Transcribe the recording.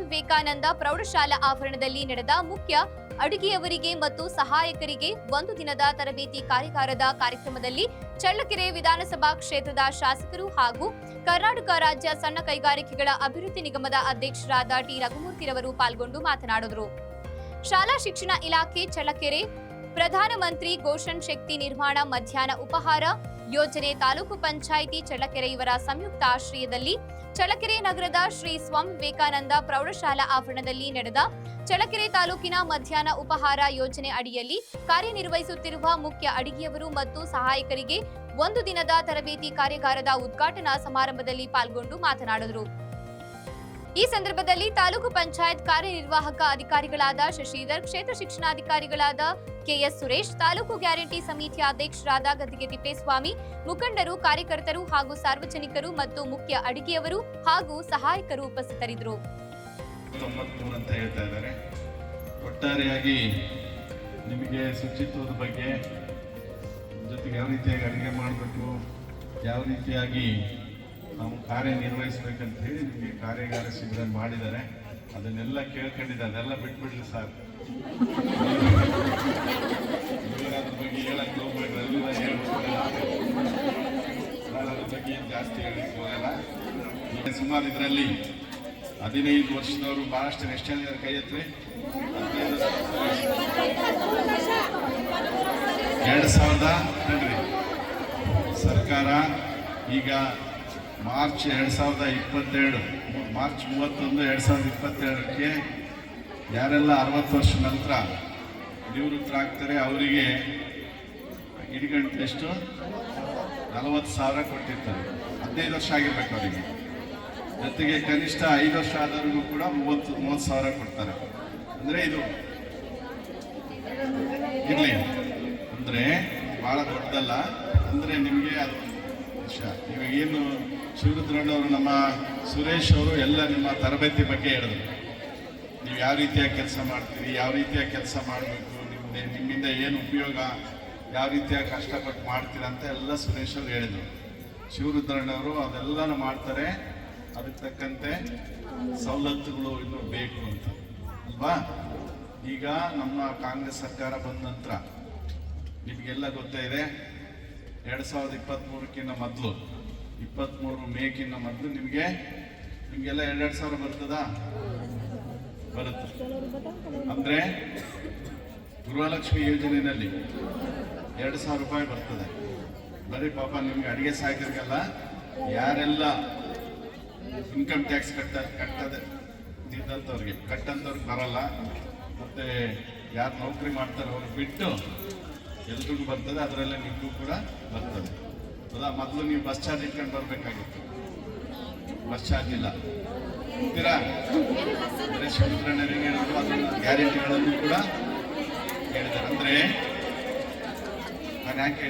ವಿವೇಕಾನಂದ ಪ್ರೌಢಶಾಲಾ ಆವರಣದಲ್ಲಿ ನಡೆದ ಮುಖ್ಯ ಅಡುಗೆಯವರಿಗೆ ಮತ್ತು ಸಹಾಯಕರಿಗೆ ಒಂದು ದಿನದ ತರಬೇತಿ ಕಾರ್ಯಾಗಾರದ ಕಾರ್ಯಕ್ರಮದಲ್ಲಿ ಚಳ್ಳಕೆರೆ ವಿಧಾನಸಭಾ ಕ್ಷೇತ್ರದ ಶಾಸಕರು ಹಾಗೂ ಕರ್ನಾಟಕ ರಾಜ್ಯ ಸಣ್ಣ ಕೈಗಾರಿಕೆಗಳ ಅಭಿವೃದ್ಧಿ ನಿಗಮದ ಅಧ್ಯಕ್ಷರಾದ ಟಿ. ರಘುಮೂರ್ತಿರವರು ಪಾಲ್ಗೊಂಡು ಮಾತನಾಡಿದರು. ಶಾಲಾ ಶಿಕ್ಷಣ ಇಲಾಖೆ ಚಳ್ಳಕೆರೆ ಪ್ರಧಾನಮಂತ್ರಿ ಗೋಷನ್ ಶಕ್ತಿ ನಿರ್ಮಾಣ ಮಧ್ಯಾಹ್ನ ಉಪಹಾರ ಯೋಜನೆ ತಾಲೂಕು ಪಂಚಾಯಿತಿ ಚಳ್ಳಕೆರೆ ಇವರ ಸಂಯುಕ್ತ ಆಶ್ರಯದಲ್ಲಿ ಚಳ್ಳಕೆರೆ ನಗರದ ಶ್ರೀ ಸ್ವಾಮಿ ವಿವೇಕಾನಂದ ಪ್ರೌಢಶಾಲಾ ಆವರಣದಲ್ಲಿ ನಡೆದ ಚಳ್ಳಕೆರೆ ತಾಲೂಕಿನ ಮಧ್ಯಾಹ್ನ ಉಪಹಾರ ಯೋಜನೆ ಅಡಿಯಲ್ಲಿ ಕಾರ್ಯನಿರ್ವಹಿಸುತ್ತಿರುವ ಮುಖ್ಯ ಅಡಿಗೆಯವರು ಮತ್ತು ಸಹಾಯಕರಿಗೆ ಒಂದು ದಿನದ ತರಬೇತಿ ಕಾರ್ಯಾಗಾರದ ಉದ್ಘಾಟನಾ ಸಮಾರಂಭದಲ್ಲಿ ಪಾಲ್ಗೊಂಡು ಮಾತನಾಡಿದರು. ಈ ಸಂದರ್ಭದಲ್ಲಿ ತಾಲೂಕು ಪಂಚಾಯತ್ ಕಾರ್ಯನಿರ್ವಾಹಕ ಅಧಿಕಾರಿಗಳಾದ ಶಶಿಧರ್, ಕ್ಷೇತ್ರ ಶಿಕ್ಷಣಾಧಿಕಾರಿಗಳಾದ ಕೆಎಸ್ ಸುರೇಶ್, ತಾಲೂಕು ಗ್ಯಾರಂಟಿ ಸಮಿತಿಯ ಅಧ್ಯಕ್ಷರಾದ ಗದ್ದಿಗೆ ತಿಪ್ಪೇಸ್ವಾಮಿ ಮುಖಂಡರು, ಕಾರ್ಯಕರ್ತರು ಹಾಗೂ ಸಾರ್ವಜನಿಕರು ಮತ್ತು ಮುಖ್ಯ ಅಡಿಗೆಯವರು ಹಾಗೂ ಸಹಾಯಕರು ಉಪಸ್ಥಿತರಿದ್ದರು. ಒಟ್ಟಾರೆಯಾಗಿ ನಿಮಗೆ ಶುಚಿತ್ವದ ಬಗ್ಗೆ ಜೊತೆಗೆ ಯಾವ ರೀತಿಯಾಗಿ ಅಡುಗೆ ಮಾಡಬೇಕು, ಯಾವ ರೀತಿಯಾಗಿ ನಾವು ಕಾರ್ಯನಿರ್ವಹಿಸ್ಬೇಕಂತ ಹೇಳಿ ನಿಮಗೆ ಕಾರ್ಯಾಗಾರ ಶಿಬಿರ ಮಾಡಿದ್ದಾರೆ. ಅದನ್ನೆಲ್ಲ ಕೇಳ್ಕೊಂಡಿದ್ದೆ, ಅದೆಲ್ಲ ಬಿಟ್ಬಿಡ್ಲಿ ಸರ್. ಬಗ್ಗೆ ಎಲ್ಲ ಜಾಸ್ತಿ ಸುಮಾರು ಇದರಲ್ಲಿ ಹದಿನೈದು ವರ್ಷದವರು ಬಹಳಷ್ಟು ಎಷ್ಟು ಇದ್ದಾರೆ ಕೈ ಎತ್ತಿ ಎರಡು ಸಾವಿರದ ಸರ್ಕಾರ ಈಗ ಮಾರ್ಚ್ ಎರಡು ಸಾವಿರದ ಇಪ್ಪತ್ತೆರಡು, ಮಾರ್ಚ್ ಮೂವತ್ತೊಂದು ಎರಡು ಸಾವಿರದ ಇಪ್ಪತ್ತೆರಡಕ್ಕೆ ಯಾರೆಲ್ಲ ಅರವತ್ತು ವರ್ಷ ನಂತರ ನಿವೃತ್ತರಾಗ್ತಾರೆ ಅವರಿಗೆ ಇಡಿಗಂಟು ಎಷ್ಟು ನಲವತ್ತು ಸಾವಿರ ಕೊಟ್ಟಿರ್ತಾರೆ. ಹದಿನೈದು ವರ್ಷ ಆಗಿರ್ಬೇಕು ಅವರಿಗೆ. ಜೊತೆಗೆ ಕನಿಷ್ಠ ಐದು ವರ್ಷ ಆದವರಿಗೂ ಕೂಡ ಮೂವತ್ತು ಮೂವತ್ತು ಸಾವಿರ ಕೊಡ್ತಾರೆ. ಅಂದರೆ ಇದು ಇರಲಿ. ಅಂದರೆ ಭಾಳ ದೊಡ್ಡದಲ್ಲ. ಅಂದರೆ ನಿಮಗೆ ಅದು ವಿಷಯ ಇವಾಗೇನು ಶಿವರುದ್ರಣ್ಣವರು ನಮ್ಮ ಸುರೇಶ್ ಅವರು ಎಲ್ಲ ನಿಮ್ಮ ತರಬೇತಿ ಬಗ್ಗೆ ಹೇಳಿದ್ರು. ನೀವು ಯಾವ ರೀತಿಯಾಗಿ ಕೆಲಸ ಮಾಡ್ತೀರಿ, ಯಾವ ರೀತಿಯಾಗಿ ಕೆಲಸ ಮಾಡಬೇಕು ನಿಮ್ಮದೇ ನಿಮ್ಮಿಂದ ಏನು ಉಪಯೋಗ, ಯಾವ ರೀತಿಯಾಗಿ ಕಷ್ಟಪಟ್ಟು ಮಾಡ್ತೀರಾ ಅಂತ ಎಲ್ಲ ಸುರೇಶ್ ಅವರು ಹೇಳಿದರು. ಶಿವರುದ್ರಣ್ಣವರು ಅದೆಲ್ಲನೂ ಮಾಡ್ತಾರೆ. ಅದಕ್ಕೆ ತಕ್ಕಂತೆ ಸವಲತ್ತುಗಳು ಇನ್ನೂ ಬೇಕು ಅಂತ. ಅಲ್ವಾ? ಈಗ ನಮ್ಮ ಕಾಂಗ್ರೆಸ್ ಸರ್ಕಾರ ಬಂದ ನಂತರ ನಿಮಗೆಲ್ಲ ಗೊತ್ತೇ ಇದೆ. ಎರಡು ಸಾವಿರದ ಇಪ್ಪತ್ತ್ಮೂರಕ್ಕಿಂತ ಮೊದಲು ಇಪ್ಪತ್ತ್ಮೂರು ಮೇಕಿನ್ನ ಮೊದಲು ನಿಮಗೆ, ನಿಮಗೆಲ್ಲ ಎರಡೆರಡು ಸಾವಿರ ಬರ್ತದ? ಬರುತ್ತೆ. ಅಂದರೆ ಗೃಹಲಕ್ಷ್ಮಿ ಯೋಜನೆಯಲ್ಲಿ ಎರಡು ಸಾವಿರ ರೂಪಾಯಿ ಬರ್ತದೆ. ಬರೀ ಪಾಪ ನಿಮಗೆ ಅಡುಗೆ ಸಾಕಿರ್ಗಲ್ಲ ಯಾರೆಲ್ಲ ಇನ್ಕಮ್ ಟ್ಯಾಕ್ಸ್ ಕಟ್ಟ, ಕಟ್ಟದೆ ಇದ್ದಂಥವ್ರಿಗೆ ಕಟ್ಟಂಥವ್ರಿಗೆ ಬರಲ್ಲ. ಮತ್ತು ಯಾರು ನೌಕರಿ ಮಾಡ್ತಾರೆ ಅವ್ರಿಗೆ ಬಿಟ್ಟು ಎಲ್ರಿಗೂ ಬರ್ತದೆ, ಅದರಲ್ಲೇ ನಿಮಗೂ ಕೂಡ ಬರ್ತದೆ. ಹೌದಾ ಮೊದಲು ನೀವು ಬಸ್ ಚಾರ್ಜ್ ಇಟ್ಕೊಂಡು ಬರಬೇಕಾಗಿತ್ತು. ಬಸ್ ಚಾರ್ಜ್ ಇಲ್ಲ. ಗ್ಯಾರಂಟಿಗಳನ್ನು ಕೂಡ ಹೇಳಿದ್ದಾರೆ. ಅಂದರೆ, ನಾನು ಯಾಕೆ